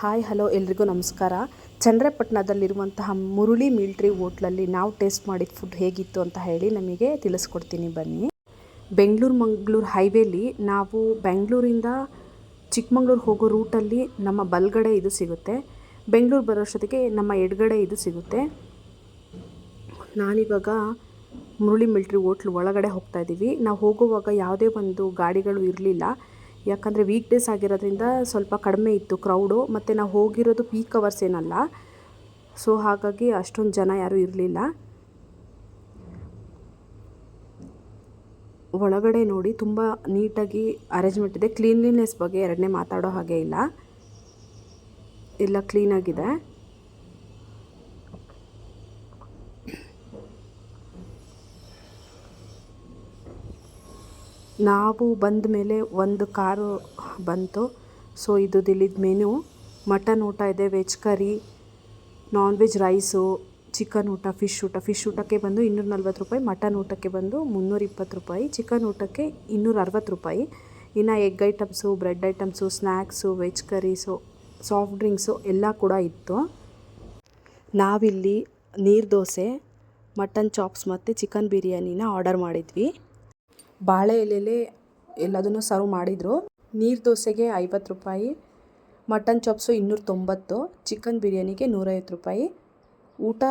Hi, hello, ಎಲ್ರಿಗೂ ನಮಸ್ಕಾರ. ಚಂದ್ರಪಟ್ಟಣದಲ್ಲಿರುವಂತಹ Murali military ಹೋಟ್ಲಲ್ಲಿ ನಾವು ಟೇಸ್ಟ್ ಮಾಡಿದ ಫುಡ್ ಹೇಗಿತ್ತು ಅಂತ ಹೇಳಿ ನಮಗೆ ತಿಳಿಸ್ಕೊಡ್ತೀನಿ, ಬನ್ನಿ. ಬೆಂಗಳೂರು ಮಂಗಳೂರು ಹೈವೇಲಿ ನಾವು ಬೆಂಗಳೂರಿಂದ ಚಿಕ್ಕಮಂಗ್ಳೂರು ಹೋಗೋ ರೂಟಲ್ಲಿ ನಮ್ಮ ಬಲಗಡೆ ಇದು ಸಿಗುತ್ತೆ. ಬೆಂಗಳೂರು ಬರೋಷ್ಟೊತ್ತಿಗೆ ನಮ್ಮ ಎಡಗಡೆ ಇದು ಸಿಗುತ್ತೆ. ನಾನಿವಾಗ ಮುರುಳಿ ಮಿಲ್ಟ್ರಿ ಹೋಟ್ಲ್ ಒಳಗಡೆ ಹೋಗ್ತಾ ಇದ್ದೀವಿ. ನಾವು ಹೋಗುವಾಗ ಯಾವುದೇ ಒಂದು ಗಾಡಿಗಳು ಇರಲಿಲ್ಲ. ಯಾಕಂದರೆ ವೀಕ್ ಡೇಸ್ ಆಗಿರೋದ್ರಿಂದ ಸ್ವಲ್ಪ ಕಡಿಮೆ ಇತ್ತು ಕ್ರೌಡು ಮತ್ತು ನಾವು ಹೋಗಿರೋದು ಪೀಕ್ ಅವರ್ಸ್ ಏನಲ್ಲ. ಸೊ ಹಾಗಾಗಿ ಅಷ್ಟೊಂದು ಜನ ಯಾರೂ ಇರಲಿಲ್ಲ. ಒಳಗಡೆ ನೋಡಿ ತುಂಬ ನೀಟಾಗಿ ಅರೇಂಜ್ಮೆಂಟ್ ಇದೆ. ಕ್ಲೀನ್ಲಿನೆಸ್ ಬಗ್ಗೆ ಎರಡನೇ ಮಾತಾಡೋ ಹಾಗೆ ಇಲ್ಲ. ಎಲ್ಲ ಕ್ಲೀನಾಗಿದೆ ನಾವು ಬಂದ ಮೇಲೆ ಒಂದು ಕಾರು ಬಂತು. ಸೊ ಇದು ಇಲ್ಲಿದ್ದ ಮೆನು ಮಟನ್ ಊಟ ಇದೆ veg curry non veg rice chicken ಊಟ ಫಿಶ್ ಊಟ. ಫಿಶ್ ಊಟಕ್ಕೆ ಬಂದು ಇನ್ನೂರ ನಲ್ವತ್ತು ರೂಪಾಯಿ, ಮಟನ್ ಊಟಕ್ಕೆ ಬಂದು ಮುನ್ನೂರ ಇಪ್ಪತ್ತು ರೂಪಾಯಿ ಚಿಕನ್ ಊಟಕ್ಕೆ ಇನ್ನೂರ ಅರವತ್ತು ರೂಪಾಯಿ. ಇನ್ನು egg items bread items snacks veg curries soft drinks ಎಲ್ಲ ಕೂಡ ಇತ್ತು. ನಾವಿಲ್ಲಿ ನೀರು ದೋಸೆ, ಮಟನ್ ಚಾಪ್ಸ್ ಮತ್ತು ಚಿಕನ್ ಬಿರಿಯಾನಿನ ಆರ್ಡರ್ ಮಾಡಿದ್ವಿ. ಬಾಳೆ ಎಲೆಯಲ್ಲಿ ಎಲ್ಲದನ್ನು ಸರ್ವ್ ಮಾಡಿದರು. ನೀರು ದೋಸೆಗೆ ಐವತ್ತು ರೂಪಾಯಿ ಮಟನ್ ಚಾಪ್ಸು ಇನ್ನೂರ ತೊಂಬತ್ತು ಚಿಕನ್ ಬಿರಿಯಾನಿಗೆ ನೂರೈವತ್ತು ರೂಪಾಯಿ. ಊಟ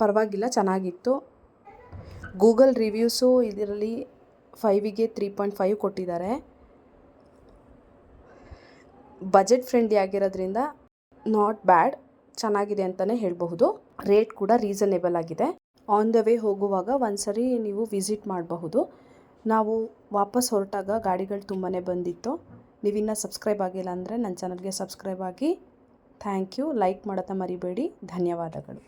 ಪರವಾಗಿಲ್ಲ, ಚೆನ್ನಾಗಿತ್ತು. ಗೂಗಲ್ ರಿವ್ಯೂಸು ಇದರಲ್ಲಿ ಫೈವಿಗೆ ತ್ರೀ ಪಾಯಿಂಟ್ ಫೈವ್ ಕೊಟ್ಟಿದ್ದಾರೆ. ಬಜೆಟ್ ಫ್ರೆಂಡ್ಲಿ ಆಗಿರೋದ್ರಿಂದ ನಾಟ್ ಬ್ಯಾಡ್ ಚೆನ್ನಾಗಿದೆ ಅಂತಲೇ ಹೇಳಬಹುದು. ರೇಟ್ ಕೂಡ ರೀಸನೇಬಲ್ ಆಗಿದೆ. ಆನ್ ದ ವೇ ಹೋಗುವಾಗ ಒಂದ್ಸರಿ ನೀವು ವಿಸಿಟ್ ಮಾಡಬಹುದು. ನಾವು ವಾಪಸ್ ಹೊರಟಾಗ ಗಾಡಿಗಳು ತುಂಬಾ ಬಂದಿತ್ತು. ನೀವಿನ್ನೂ ಸಬ್ಸ್ಕ್ರೈಬ್ ಆಗಿಲ್ಲ ಅಂದರೆ ನನ್ನ ಚಾನಲ್ಗೆ ಸಬ್ಸ್ಕ್ರೈಬ್ ಆಗಿ. ಥ್ಯಾಂಕ್ ಯು ಲೈಕ್ ಮಾಡೋದನ್ನ ಮರಿಬೇಡಿ. ಧನ್ಯವಾದಗಳು.